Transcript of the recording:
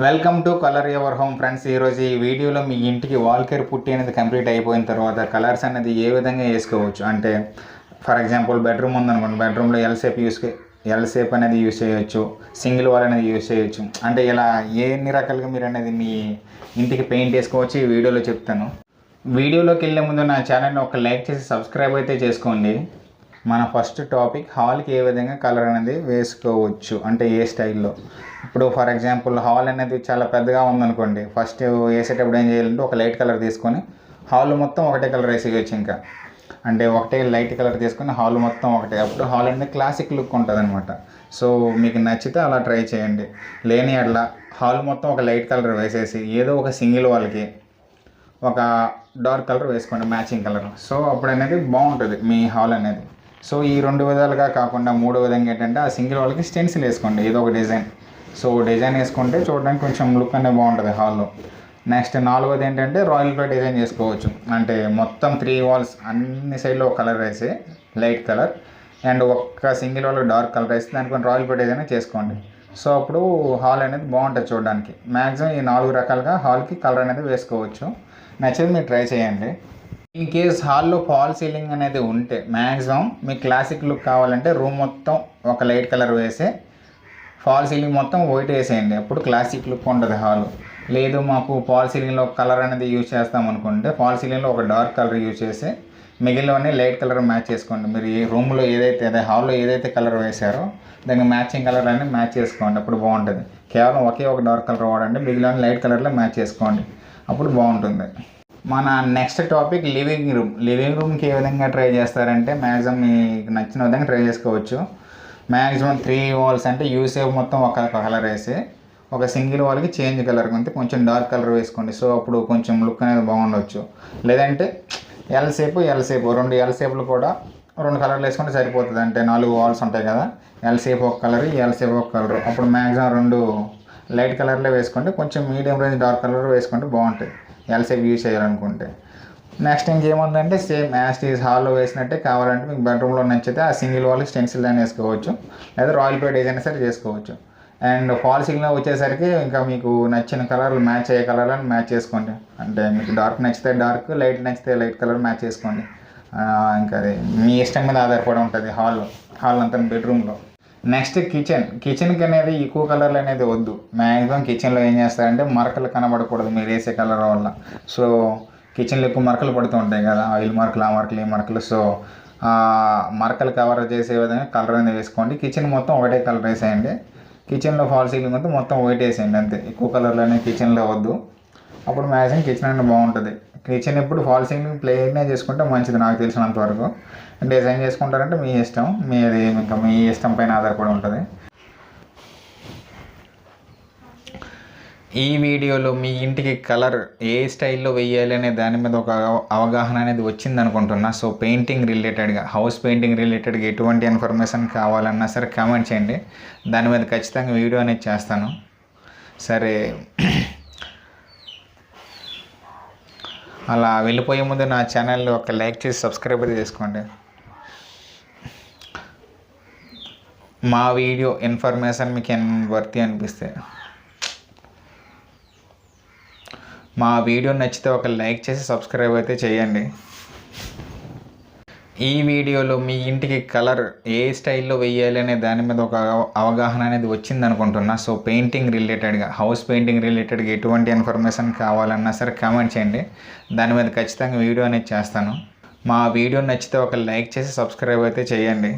Welcome to colour your home friends ఈరోజు ఈ వీడియోలో మీ ఇంటికి వాల్ కేర్ పుట్టి అనేది కంప్లీట్ అయిపోయిన తర్వాత కలర్స్ అనేది ఏ విధంగా వేసుకోవచ్చు? అంటే ఫర్ ఎగ్జాంపుల్ బెడ్రూమ్ ఉందనుకోండి బెడ్రూమ్లో L shape use L shape అనేది యూస్ చేయొచ్చు సింగిల్ వాల్ అనేది యూస్ చేయొచ్చు. అంటే ఇలా ఎన్ని రకాలుగా మీరు అనేది మీ ఇంటికి పెయింట్ వేసుకోవచ్చు? ఈ వీడియోలో చెప్తాను. వీడియోలోకి వెళ్ళే ముందు నా ఛానల్ని ఒక లైక్ చేసి సబ్స్క్రైబ్ అయితే చేసుకోండి. మన ఫస్ట్ టాపిక్ హాల్కి ఏ విధంగా కలర్ అనేది వేసుకోవచ్చు? అంటే ఏ స్టైల్లో ఇప్పుడు ఫర్ ఎగ్జాంపుల్ హాల్ అనేది చాలా పెద్దగా ఉందనుకోండి. ఫస్ట్ వేసేటప్పుడు ఏం చేయాలంటే ఒక లైట్ కలర్ తీసుకొని హాల్ మొత్తం ఒకటే కలర్ వేసేయచ్చు ఇంకా. అంటే ఒకటే లైట్ కలర్ తీసుకొని హాల్ మొత్తం ఒకటే. అప్పుడు హాల్ అనేది క్లాసిక్ లుక్ ఉంటుంది అనమాట సో మీకు నచ్చితే అలా ట్రై చేయండి. లేని అట్లా హాల్ మొత్తం ఒక లైట్ కలర్ వేసేసి ఏదో ఒక సింగిల్ వాళ్ళకి ఒక డార్క్ కలర్ వేసుకోండి మ్యాచింగ్ కలర్ సో అప్పుడు అనేది బాగుంటుంది మీ హాల్ అనేది. సో ఈ రెండు విధాలుగా కాకుండా మూడో విధంగా ఏంటంటే ఆ సింగిల్ వాళ్ళకి స్టెన్సిల్ వేసుకోండి ఏదో ఒక డిజైన్. సో డిజైన్ వేసుకుంటే చూడడానికి కొంచెం లుక్ అనేది బాగుంటుంది హాల్లో. నెక్స్ట్ నాలుగోది ఏంటంటే రాయల్ ప్లే డిజైన్ చేసుకోవచ్చు. అంటే మొత్తం త్రీ వాల్స్ అన్ని సైడ్లో ఒక కలర్ వేసి లైట్ కలర్. అండ్ ఒక్క సింగిల్ వాళ్ళకి డార్క్ కలర్ వేసి దానికి రాయల్ ప్లే డిజైన్ చేసుకోండి. సో అప్పుడు హాల్ అనేది బాగుంటుంది చూడడానికి. మ్యాక్సిమం ఈ నాలుగు రకాలుగా హాల్కి కలర్ అనేది వేసుకోవచ్చు. నచ్చేది మీరు ట్రై చేయండి. ఇన్ కేస్ హాల్లో ఫాల్ సీలింగ్ అనేది ఉంటే మ్యాక్సిమం మీకు క్లాసిక్ లుక్ కావాలంటే రూమ్ మొత్తం ఒక లైట్ కలర్ వేసి ఫాల్ సీలింగ్ మొత్తం వైట్ వేసేయండి. అప్పుడు క్లాసిక్ లుక్ ఉంటుంది హాల్ లేదు మాకు ఫాల్ సీలింగ్లో కలర్ అనేది యూజ్ చేస్తాం అనుకుంటే ఫాల్ సీలింగ్లో ఒక డార్క్ కలర్ యూజ్ చేసి మిగిలినవన్నీ లైట్ కలర్ మ్యాచ్ చేసుకోండి. మీరు ఈ రూమ్లో ఏదైతే అదే హాల్లో ఏదైతే కలర్ వేశారో దానికి మ్యాచింగ్ కలర్ అనేది మ్యాచ్ చేసుకోండి. అప్పుడు బాగుంటుంది. కేవలం ఒకే ఒక డార్క్ కలర్ వాడండి మిగిలిన లైట్ కలర్లో మ్యాచ్ చేసుకోండి. అప్పుడు బాగుంటుంది. మన next topic living room living రూమ్కి ఏ విధంగా ట్రై చేస్తారంటే మ్యాక్సిమం మీకు నచ్చిన విధంగా ట్రై చేసుకోవచ్చు. మ్యాక్సిమం త్రీ వాల్స్ అంటే యూసేవ్ మొత్తం ఒక కలర్ వేసి ఒక సింగిల్ వాల్కి చేంజ్ కలర్ ఉంటే కొంచెం డార్క్ కలర్ వేసుకోండి. సో అప్పుడు కొంచెం లుక్ అనేది బాగుండొచ్చు. లేదంటే ఎల్ సేపు ఎల్ సేపు రెండు ఎల్ సేపులు కూడా రెండు కలర్లు వేసుకుంటే సరిపోతుంది. అంటే నాలుగు వాల్స్ ఉంటాయి కదా ఎల్ షేప్ ఒక కలర్ ఎల్ షేప్ ఒక కలర్ అప్పుడు మ్యాక్సిమం రెండు లైట్ కలర్లే వేసుకుంటే కొంచెం మీడియం రేంజ్ డార్క్ కలర్ వేసుకుంటే బాగుంటుంది ఎల్సేఫ్ యూజ్ చేయాలనుకుంటే. నెక్స్ట్ ఇంకేముందంటే సేమ్ యాస్టీస్ హాల్లో వేసినట్టే కావాలంటే మీకు బెడ్రూమ్లో నచ్చితే ఆ సింగిల్ వాళ్ళకి స్టెన్సిల్ అని వేసుకోవచ్చు. లేదా రాయల్ ప్లే ఏదైనా సరే చేసుకోవచ్చు. అండ్ ఫాల్ సీలింగ్లో వచ్చేసరికి ఇంకా మీకు నచ్చిన కలర్లు మ్యాచ్ అయ్యే కలర్లను మ్యాచ్ చేసుకోండి. అంటే మీకు డార్క్ నచ్చితే డార్క్ లైట్ నచ్చితే లైట్ కలర్ మ్యాచ్ చేసుకోండి. ఇంకా అది మీ ఇష్టం మీద ఆధారపడి ఉంటుంది హాల్ హాల్ అంతా బెడ్రూమ్లో నెక్స్ట్ కిచెన్ కిచెన్కి అనేది ఎక్కువ కలర్లు అనేది వద్దు. మ్యాక్సిమం కిచెన్లో ఏం చేస్తారంటే మరకలు కనబడకూడదు మీరు వేసే కలర్ వల్ల. సో కిచెన్లో ఎక్కువ మరకలు పడుతూ ఉంటాయి కదా. ఆయిల్ మరకలు ఆ మరకలు ఈ మరకలు. సో మరకలు కవర్ చేసే విధంగా కలర్ అనేది వేసుకోండి. కిచెన్ మొత్తం ఒకటే కలర్ వేసేయండి. కిచెన్లో ఫాల్ సీలింగ్ మొత్తం మొత్తం వైట్ వేసేయండి అంతే. ఎక్కువ కలర్లు అనేది కిచెన్లో వద్దు. అప్పుడు మ్యాక్సిమం కిచెన్ అనేది బాగుంటుంది. కిచెన్ ఎప్పుడు ఫాల్ సీలింగ్ ప్లేనే చేసుకుంటే మంచిది నాకు తెలిసినంత వరకు డిజైన్ చేసుకుంటారంటే మీ ఇష్టం. మీది ఇంకా మీ ఇష్టం పైన ఆధారపడి ఉంటుంది. ఈ వీడియోలో మీ ఇంటికి కలర్ ఏ స్టైల్లో వేయాలి అనే దాని మీద ఒక అవగాహన అనేది వచ్చింది అనుకుంటున్నా. సో పెయింటింగ్ రిలేటెడ్గా హౌస్ పెయింటింగ్ రిలేటెడ్గా ఎటువంటి ఇన్ఫర్మేషన్ కావాలన్నా సరే కామెంట్ చేయండి. దాని మీద ఖచ్చితంగా వీడియో అనేది చేస్తాను. సరే. అలా వెళ్ళిపోయే ముందు నా ఛానల్ ఒక లైక్ చేసి సబ్స్క్రైబ్ చేసుకోండి. మా వీడియో ఇన్ఫర్మేషన్ మీకు ఎన్ వర్తి అనిపిస్తే. మా వీడియో నచ్చితే ఒక లైక్ చేసి సబ్స్క్రైబ్ అయితే చేయండి. ఈ వీడియోలో మీ ఇంటికి కలర్ ఏ స్టైల్లో వేయాలి అనే దాని మీద ఒక అవగాహన అనేది వచ్చింది అనుకుంటున్నా. సో పెయింటింగ్ రిలేటెడ్గా హౌస్ పెయింటింగ్ రిలేటెడ్గా ఎటువంటి ఇన్ఫర్మేషన్ కావాలన్నా సరే కామెంట్ చేయండి. దాని మీద ఖచ్చితంగా వీడియో అనేది చేస్తాను. మా వీడియో నచ్చితే ఒక లైక్ చేసి సబ్స్క్రైబ్ అయితే చేయండి.